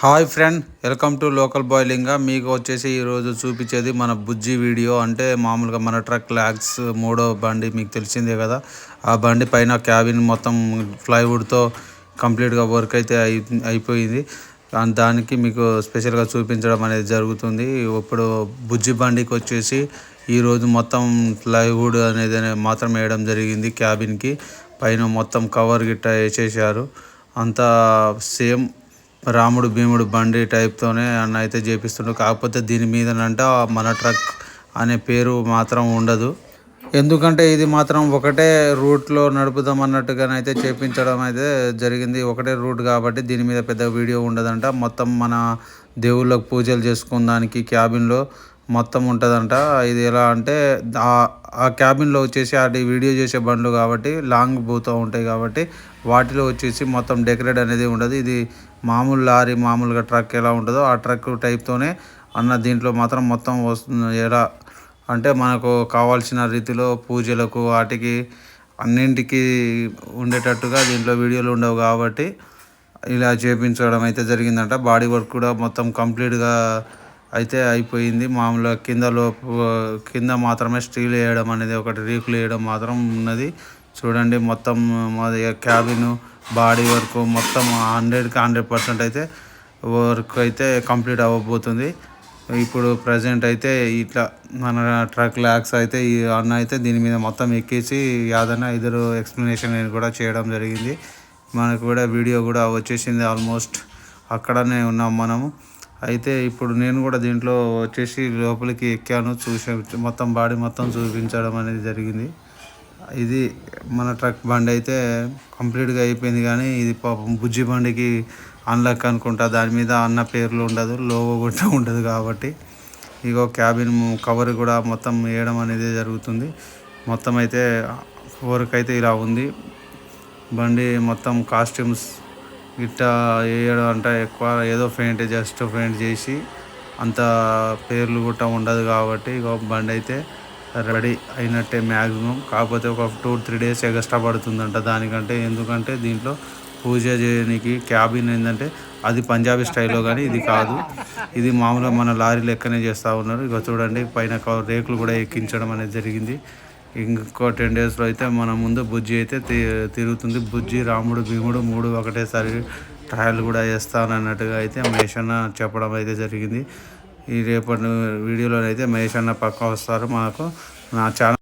Hi friend welcome to local boiling మీకు వచ్చేసి ఈరోజు చూపించేది మన బుజ్జి వీడియో. అంటే మామూలుగా మన ట్రక్ ల్యాక్స్ మూడో బండి మీకు తెలిసిందే కదా. ఆ బండి పైన క్యాబిన్ మొత్తం ప్లైవుడ్తో కంప్లీట్గా వర్క్ అయితే అయి అయిపోయింది. దానికి మీకు స్పెషల్గా చూపించడం అనేది జరుగుతుంది. ఇప్పుడు బుజ్జి బండికి వచ్చేసి ఈరోజు మొత్తం ప్లైవుడ్ అనేది మాత్రం వేయడం జరిగింది క్యాబిన్కి పైన మొత్తం కవర్ గిట్ట వేసేసారు అంతా సేమ్ రాముడు భీముడు బండి టైప్తోనే అన్న అయితే చేపిస్తుండు కాకపోతే దీని మీదనంట మన ట్రక్ అనే పేరు మాత్రం ఉండదు. ఎందుకంటే ఇది మాత్రం ఒకటే రూట్లో నడుపుదాం అన్నట్టుగానైతే చేపించడం అయితే జరిగింది. ఒకటే రూట్ కాబట్టి దీని మీద పెద్ద వీడియో ఉండదంట. మొత్తం మన దేవుళ్ళకు పూజలు చేసుకున్నానికి క్యాబిన్లో మొత్తం ఉంటుందంట. ఇది ఎలా అంటే ఆ- ఆ క్యాబిన్లో వచ్చేసి అది వీడియో చేసే బండ్లు కాబట్టి లాంగ్ పోతూ ఉంటాయి కాబట్టి వాటిలో వచ్చేసి మొత్తం డెకరేట్ అనేది ఉండదు. ఇది మామూలు లారీ మామూలుగా ట్రక్ ఎలా ఉంటుందో ఆ ట్రక్ టైప్తోనే అన్న దీంట్లో మాత్రం మొత్తం వస్తుంది. ఎలా అంటే మనకు కావాల్సిన రీతిలో పూజలకు వాటికి అన్నింటికి ఉండేటట్టుగా దీంట్లో వీడియోలు ఉండవు కాబట్టి ఇలా చేపించడం అయితే జరిగిందంట. బాడీ వర్క్ కూడా మొత్తం కంప్లీట్గా అయితే అయిపోయింది. మామూలుగా కింద లోపు కింద మాత్రమే స్టీల్ వేయడం అనేది ఒకటి రీకులు వేయడం మాత్రం ఉన్నది. చూడండి మొత్తం మాది క్యాబిన్ బాడీ వర్క్ మొత్తం హండ్రెడ్కి హండ్రెడ్ పర్సెంట్ అయితే వర్క్ అయితే కంప్లీట్ అవ్వబోతుంది. ఇప్పుడు ప్రజెంట్ అయితే ఇట్లా మన ట్రక్ ల్యాక్స్ అయితే ఈ అన్న అయితే దీని మీద మొత్తం ఎక్కేసి యాదన్న ఇద్దరు ఎక్స్ప్లెనేషన్ కూడా చేయడం జరిగింది. మనకు కూడా వీడియో కూడా వచ్చేసింది ఆల్మోస్ట్ అక్కడనే ఉన్నాం మనము. అయితే ఇప్పుడు నేను కూడా దీంట్లో వచ్చేసి లోపలికి ఎక్కాను. చూసే మొత్తం బాడీ మొత్తం చూపించడం అనేది జరిగింది. ఇది మన ట్రక్ బండి అయితే కంప్లీట్గా అయిపోయింది కానీ ఇది పాపం బుజ్జి బండికి అన్లక్ అనుకుంటా. దాని మీద అన్న పేర్లు ఉండదు లోగో కూడా ఉండదు కాబట్టి. ఇగో క్యాబిన్ కవర్ కూడా మొత్తం వేయడం అనేది జరుగుతుంది. మొత్తం అయితే వర్క్ అయితే ఇలా ఉంది. బండి మొత్తం కాస్ట్యూమ్స్ ఇట్టా వేయడం అంటే ఎక్కువ ఏదో పెయింట్ జస్ట్ పెయింట్ చేసి అంత పేర్లు కూడా ఉండదు కాబట్టి ఇక బండి అయితే రెడీ అయినట్టే మ్యాక్సిమం కాకపోతే ఒక టూ త్రీ డేస్ ఎగస్ట్రా పడుతుందంట దానికంటే. ఎందుకంటే దీంట్లో పూజ చేయడానికి క్యాబిన్ ఏంటంటే అది పంజాబీ స్టైల్లో కానీ ఇది కాదు. ఇది మామూలుగా మన లారీ లెక్కనే చేస్తూ ఉన్నారు. ఇక చూడండి పైన రేకులు కూడా ఎక్కించడం అనేది జరిగింది. ఇంకో టెన్ డేస్లో అయితే మన ముందు బుజ్జి అయితే తి- తిరుగుతుంది. బుజ్జి రాముడు భీముడు మూడు ఒకటేసారి ట్రయల్ కూడా చేస్తానన్నట్టుగా అయితే మహేష్ చెప్పడం అయితే జరిగింది. ఈ రేపటి వీడియోలో అయితే మహేష్ అన్న పక్క వస్తారు మాకు. నా ఛానల్